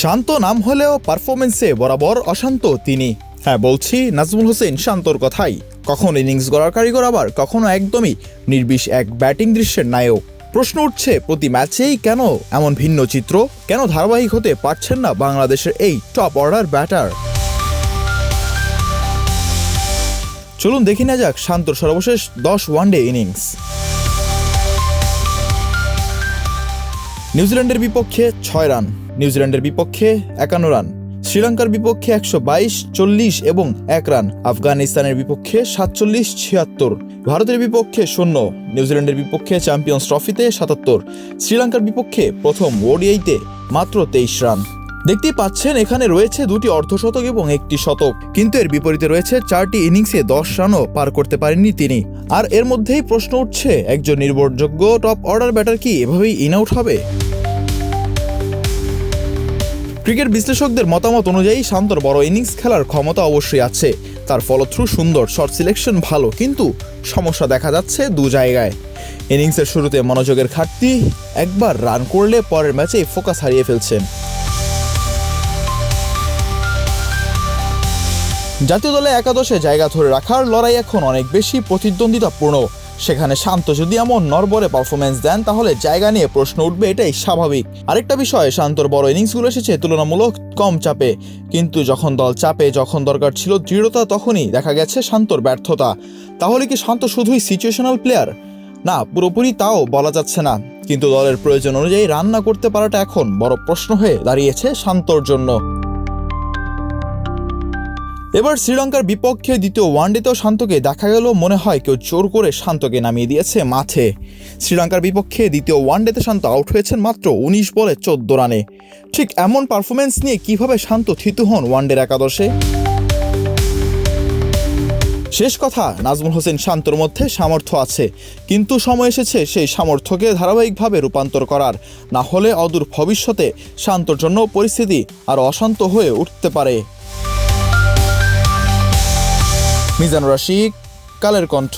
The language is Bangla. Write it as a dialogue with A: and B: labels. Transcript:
A: শান্ত নাম হলেও পারফরমেন্সে বরাবর অশান্ত তিনি। হ্যাঁ বলছি নাজমুল হোসেন শান্তর কথাই। কখন ইনিংস গড়ার কারিগর আবার, কখনো একদমই নির্বিষ এক ব্যাটিং দৃশ্যের নায়ক। প্রশ্ন উঠছে, প্রতি ম্যাচেই কেন এমন ভিন্ন চিত্র? কেন ধারাবাহিক হতে পারছেন না বাংলাদেশের এই টপ অর্ডার ব্যাটার চলুন দেখি না যাক শান্তর সর্বশেষ দশ ওয়ানডে ইনিংস নিউজিল্যান্ডের বিপক্ষে ছয় রান নিউজিল্যান্ডের বিপক্ষে একান্ন রান, শ্রীলঙ্কার বিপক্ষে একশো বাইশ, চল্লিশ এবং এক রান, আফগানিস্তানের বিপক্ষে সাতচল্লিশ, ছিয়াত্তর, ভারতের বিপক্ষে শূন্য, নিউজিল্যান্ডের বিপক্ষে চ্যাম্পিয়ন্স ট্রফিতে সাতাত্তর, শ্রীলঙ্কার বিপক্ষে প্রথম ওডিআইতে মাত্র তেইশ রান। দেখতেই পাচ্ছেন, এখানে রয়েছে দুটি অর্ধশতক এবং একটি শতক, কিন্তু এর বিপরীতে রয়েছে চারটি ইনিংসে দশ রানও পার করতে পারেননি তিনি। আর এর মধ্যেই প্রশ্ন উঠছে, একজন নির্ভরযোগ্য টপ অর্ডার ব্যাটার কি এভাবেই ইন আউট হবে? ক্রিকেট বিশ্লেষকদের মতামত অনুযায়ী শান্তর বড় ইনিংস খেলার ক্ষমতা অবশ্যই আছে। তার ফলথ্রু সুন্দর শর্ট সিলেকশন ভালো, কিন্তু সমস্যা দেখা যাচ্ছে দু জায়গায়। ইনিংসের শুরুতে মনোযোগের ঘাটতি, একবার রান করলে পরের ম্যাচেই ফোকাস হারিয়ে ফেলছেন। জাতীয় দলে একাদশে জায়গা ধরে রাখার লড়াই এখন অনেক বেশি প্রতিদ্বন্দ্বিতাপূর্ণ। সেখানে শান্ত যদি এমন নরবরে পারফরমেন্স দেন, তাহলে জায়গা নিয়ে প্রশ্ন উঠবে এটাই স্বাভাবিক। আরেকটা বিষয়, শান্তর বড় ইনিংসগুলো এসেছে তুলনামূলক কম চাপে। কিন্তু যখন দল চাপে, যখন দরকার ছিল দৃঢ়তা, তখনই দেখা গেছে শান্তর ব্যর্থতা। তাহলে কি শান্ত শুধুই সিচুয়েশনাল প্লেয়ার না, পুরোপুরি তাও বলা যাচ্ছে না। কিন্তু দলের প্রয়োজন অনুযায়ী রান্না করতে পারাটা এখন বড় প্রশ্ন হয়ে দাঁড়িয়েছে শান্তর জন্য। এবার শ্রীলঙ্কার বিপক্ষে দ্বিতীয় ওয়ানডেতেও শান্তকে দেখা গেল, মনে হয় কেউ জোর করে শান্তকে নামিয়ে দিয়েছে মাঠে। শ্রীলঙ্কার বিপক্ষে দ্বিতীয় ওয়ানডেতে শান্ত আউট হয়েছেন মাত্র উনিশ বলে চোদ্দ রানে। ঠিক এমন পারফরমেন্স নিয়ে কীভাবে শান্ত থিতু হন ওয়ানডের একাদশে? শেষ কথা, নাজমুল হোসেন শান্তর মধ্যে সামর্থ্য আছে, কিন্তু সময় এসেছে সেই সামর্থ্যকে ধারাবাহিকভাবে রূপান্তর করার। না হলে অদূর ভবিষ্যতে শান্তর জন্য পরিস্থিতি আর অশান্ত হয়ে উঠতে পারে। মিজানুর রশিক কালের কণ্ঠ।